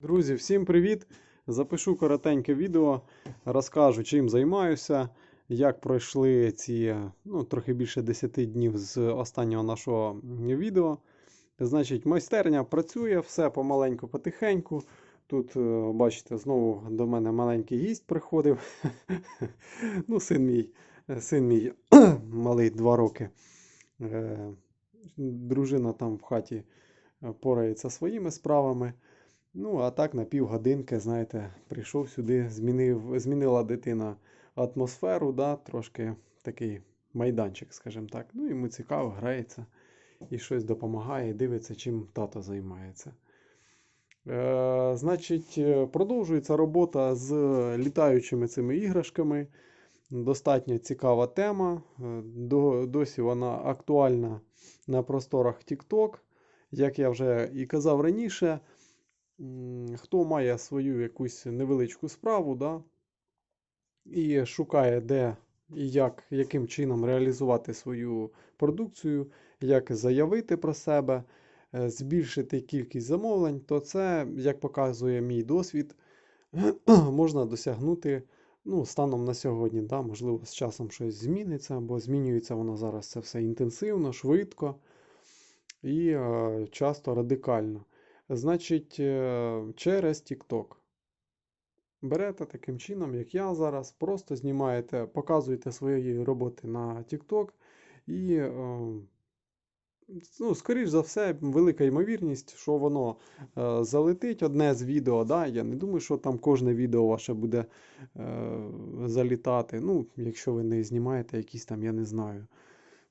Друзі, всім привіт! Запишу коротеньке відео, розкажу, чим займаюся, як пройшли ці ну, трохи більше 10 днів з останнього нашого відео. Значить, майстерня працює, все помаленьку, потихеньку. Тут, е, бачите, знову до мене маленький гість приходив. Ну, син мій, син мій малий 2 роки. Е, Дружина там в хаті е, порається своїми справами. Ну, а так на півгодинки, знаєте, прийшов сюди, змінив, змінила дитина атмосферу, да, трошки такий майданчик, скажімо так. Ну, йому цікаво, грається і щось допомагає, і дивиться, чим тато займається. Е, значить, е, продовжується робота з літаючими цими іграшками. Достатньо цікава тема. Е, До, досі вона актуальна на просторах TikTok. Як я вже і казав раніше, хто має свою якусь невеличку справу, да, і шукає, де і як, яким чином реалізувати свою продукцію, як заявити про себе, е, збільшити кількість замовлень, то це, як показує мій досвід, можна досягнути ну, станом на сьогодні. Да, можливо, з часом щось зміниться, бо змінюється воно зараз це все інтенсивно, швидко і е, часто радикально. Значить, е, через TikTok. Берете таким чином, як я зараз, просто знімаєте, показуєте свої роботи на TikTok і, е, ну, скоріш за все, велика ймовірність, що воно е, залетить одне з відео. Да? Я не думаю, що там кожне відео ваше буде е, залітати. Ну, якщо ви не знімаєте якісь там, я не знаю,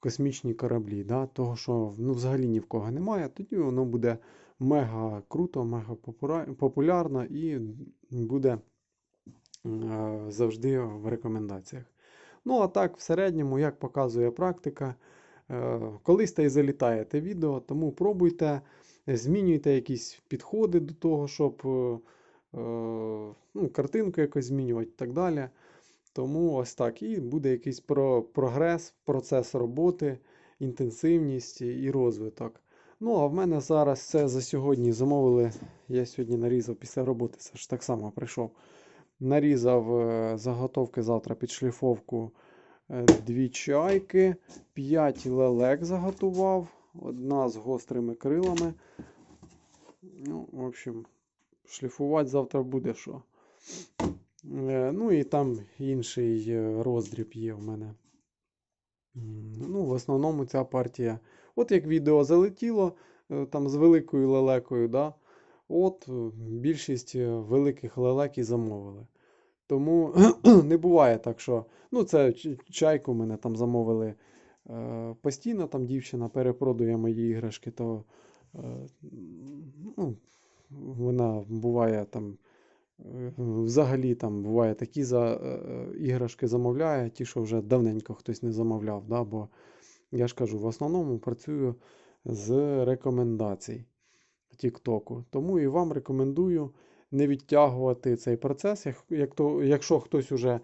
космічні кораблі, да? того, що ну, взагалі ні в кого немає, тоді воно буде мега круто, мега популярно і буде е, завжди в рекомендаціях. Ну, а так, в середньому, як показує практика, е, колись та й залітає відео, тому пробуйте, змінюйте якісь підходи до того, щоб е, ну, картинку якось змінювати і так далі. Тому ось так. І буде якийсь прогрес, процес роботи, інтенсивність і розвиток. Ну, а в мене зараз це за сьогодні замовили. Я сьогодні нарізав після роботи, це ж так само прийшов. Нарізав е, заготовки завтра під шліфовку е, дві чайки, 5 лелек заготував, одна з гострими крилами. Ну, в общем, шліфувати завтра буде що. Е, Ну і там інший роздріб є в мене. Ну, в основному ця партія. От як відео залетіло е, там з великою лелекою, да, от е, більшість е, великих лелек і замовили. Тому не буває так, що. Ну, це чайку мене там замовили е, постійно, там дівчина перепродує мої іграшки, то е, ну, вона буває там. Взагалі там буває такі за, іграшки замовляє, ті, що вже давненько хтось не замовляв. Да? Бо я ж кажу, в основному працюю з рекомендацій Тіктоку. Тому і вам рекомендую не відтягувати цей процес. Як, то, якщо хтось уже е,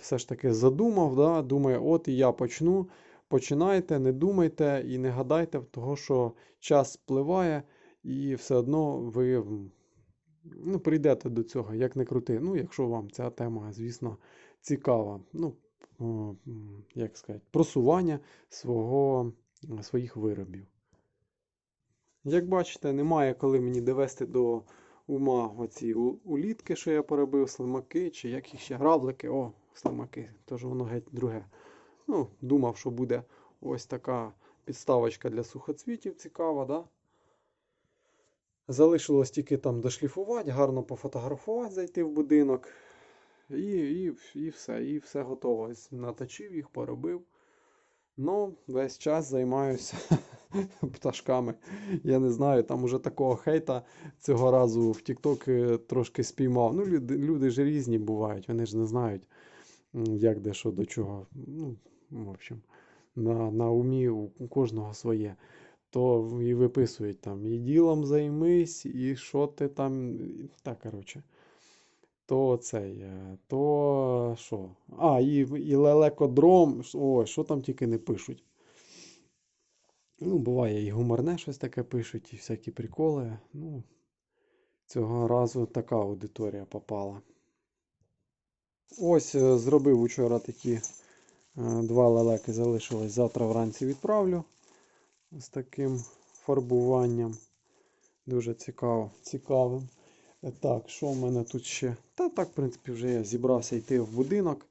все ж таки задумав, да, думає, от і я почну. Починайте, не думайте і не гадайте, того, що час спливає, і все одно ви ну, прийдете до цього, як не крути. Ну, якщо вам ця тема, звісно, цікава. Ну, як сказати, просування свого, своїх виробів. Як бачите, немає коли мені довести до ума оці улітки, що я поробив, слимаки, чи як їх ще гравлики. О, слимаки, тож воно геть друге. Ну, думав, що буде ось така підставочка для сухоцвітів цікава, да? Залишилось тільки там дошліфувати, гарно пофотографувати, зайти в будинок. І, і, і все, і все готово. Наточив їх, поробив. Ну, весь час займаюся пташками. Я не знаю, там уже такого хейта цього разу в TikTok е, трошки спіймав. Ну, люди, люди ж різні бувають, вони ж не знають, як де що до чого. Ну, в общем, на, на умі у, кожного своє. То і виписують там, і ділом займись, і що ти там. Так, коротше. То цей, е, то що? А, і, і лелекодром. Ой, що там тільки не пишуть. Ну, буває і гуморне щось таке пишуть, і всякі приколи. Ну, Цього разу така аудиторія попала. Ось е, зробив учора такі е, два лелеки залишилось. Завтра вранці відправлю з таким фарбуванням. Дуже цікаво, цікавим. Так, що в мене тут ще? Та так, в принципі, вже я зібрався йти в будинок.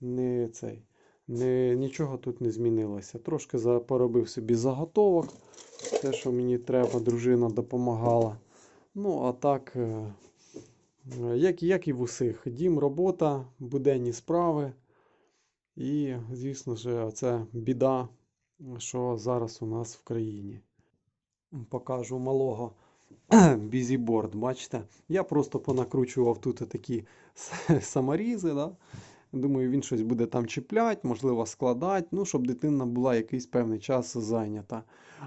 Не цей. Не, нічого тут не змінилося. Трошки поробив собі заготовок. Те, що мені треба, дружина допомагала. Ну, а так, е, як, як і в усіх, дім, робота, буденні справи. І, звісно ж, це біда, що зараз у нас в країні. Покажу малого бізіборд, бачите? Я просто понакручував тут такі саморізи. Да? Думаю, він щось буде там чіпляти, можливо, складати, ну, щоб дитина була якийсь певний час зайнята.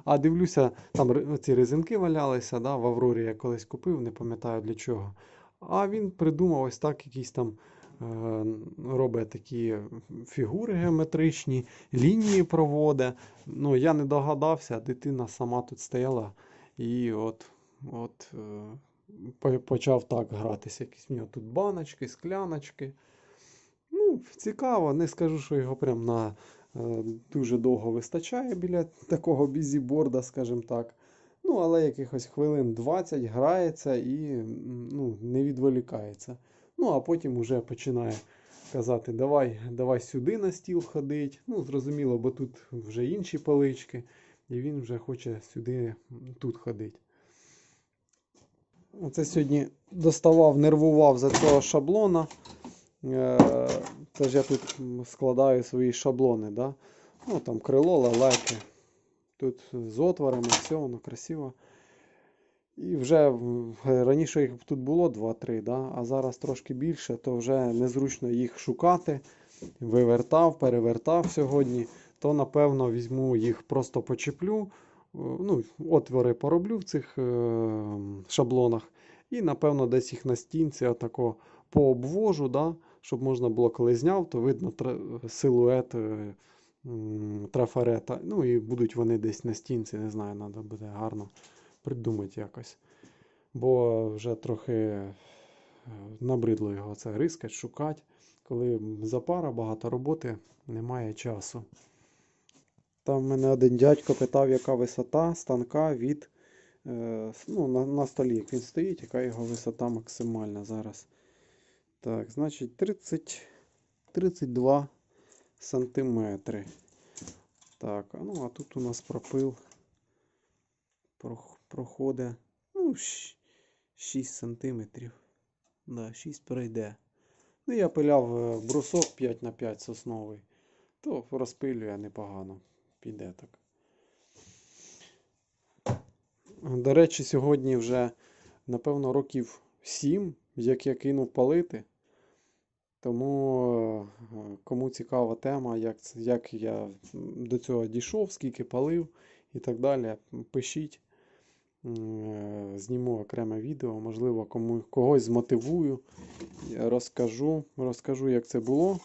А дивлюся, там ці резинки валялися, да, в Аврорі я колись купив, не пам'ятаю для чого. А він придумав ось так якісь там е, робить такі фігури геометричні, лінії проводить. Ну, я не догадався, дитина сама тут стояла і от, от е, почав так гратися. Якісь в нього тут баночки, скляночки. Ну, цікаво, не скажу, що його прям на е, дуже довго вистачає біля такого бізіборда, скажімо так. Ну, але якихось хвилин 20 грається і ну, не відволікається. Ну, а потім уже починає казати, давай, давай сюди на стіл ходить. Ну, зрозуміло, бо тут вже інші полички, і він вже хоче сюди тут ходити. Оце сьогодні доставав, нервував за цього шаблона. Е, Це ж я тут складаю свої шаблони, да? Ну, там крило, лелеки. Тут з отворами, все воно красиво. І вже раніше їх тут було 2-3, да? а зараз трошки більше, то вже незручно їх шукати. Вивертав, перевертав сьогодні, то напевно візьму їх просто почеплю. Е, Ну, отвори пороблю в цих е, шаблонах. І напевно десь їх на стінці отако пообвожу, да? щоб можна було, коли зняв, то видно силует е, трафарета. Ну і будуть вони десь на стінці, не знаю, треба буде гарно придумати якось. Бо вже трохи набридло його це рискать, шукати. Коли запара, багато роботи, немає часу. Там мене один дядько питав, яка висота станка від е, ну, на, на столі, як він стоїть, яка його висота максимальна зараз. Так, значить 30, 32 сантиметри. Так, ну а тут у нас пропил проходить ну, 6 сантиметрів. Да, 6 пройде. Ну, я пиляв е, брусок 5 на 5 сосновий, то розпилює непогано. Піде так. До речі, сьогодні вже, напевно, років 7, як я кинув палити. Тому, е, кому цікава тема, як, як я до цього дійшов, скільки палив і так далі, пишіть. Е, Зніму окреме відео, можливо, кому, когось змотивую, розкажу, розкажу, як це було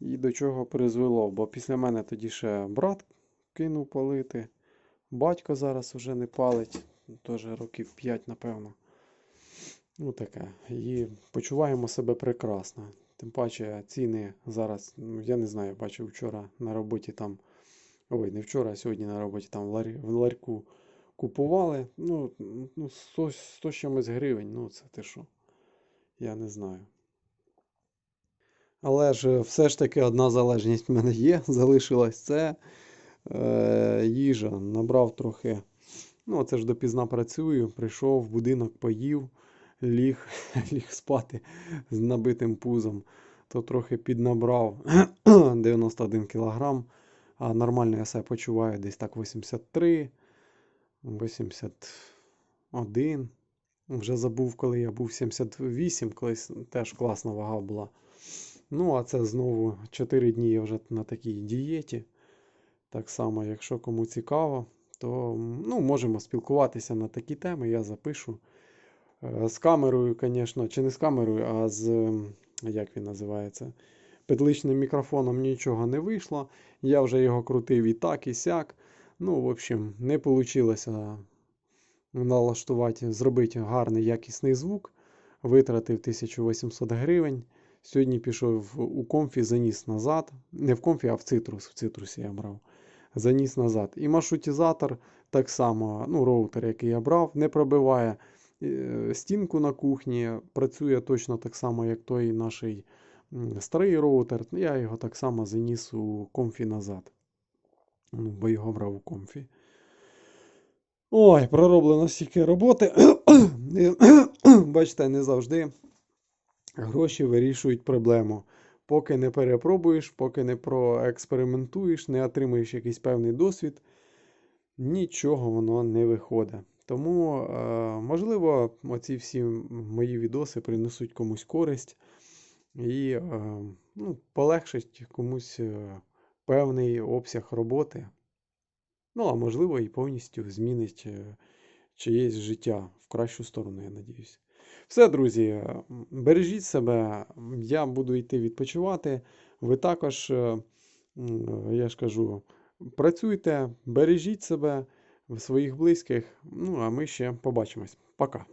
і до чого призвело. Бо після мене тоді ще брат кинув палити. Батько зараз вже не палить, теж років 5, напевно. Ну таке. І почуваємо себе прекрасно. Тим паче ціни зараз, ну, я не знаю, бачив вчора на роботі там. Ой, не вчора, а сьогодні на роботі там в, ларі, в ларьку купували. Ну, ну 100, 100 з чимось гривень, ну це ти що? Я не знаю. Але ж е, все ж таки одна залежність в мене є, залишилась це е, їжа. Набрав трохи. Ну, це ж допізна працюю. Прийшов в будинок, поїв, ліг, ліг спати з набитим пузом. То трохи піднабрав 91 кілограм. А нормально я себе почуваю десь так 83, 81. Вже забув, коли я був 78, колись теж класна вага була. Ну, а це знову 4 дні я вже на такій дієті. Так само, якщо кому цікаво, то ну, можемо спілкуватися на такі теми, я запишу. Е, З камерою, звісно, чи не з камерою, а з, як він називається, петличним мікрофоном нічого не вийшло. Я вже його крутив і так, і сяк. Ну, в общем, не вийшло налаштувати, зробити гарний якісний звук. Витратив 1800 гривень. Сьогодні пішов у комфі, заніс назад. Не в комфі, а в цитрус. В цитрусі я брав. Заніс назад. І маршрутизатор так само, ну, роутер, який я брав, не пробиває е, стінку на кухні. Працює точно так само, як той наш старий роутер. Я його так само заніс у комфі назад. Ну, бо його брав у комфі. Ой, пророблено стільки роботи. Бачите, не завжди гроші вирішують проблему. Поки не перепробуєш, поки не проекспериментуєш, не отримаєш якийсь певний досвід, нічого воно не виходить. Тому, е, можливо, оці всі мої відоси принесуть комусь користь і е, ну, полегшить комусь е, певний обсяг роботи. Ну, а можливо, і повністю змінить чиєсь життя в кращу сторону, я надіюсь. Все, друзі, бережіть себе, я буду йти відпочивати. Ви також, е, я ж кажу, працюйте, бережіть себе, своїх близьких. Ну, а ми ще побачимось. Пока.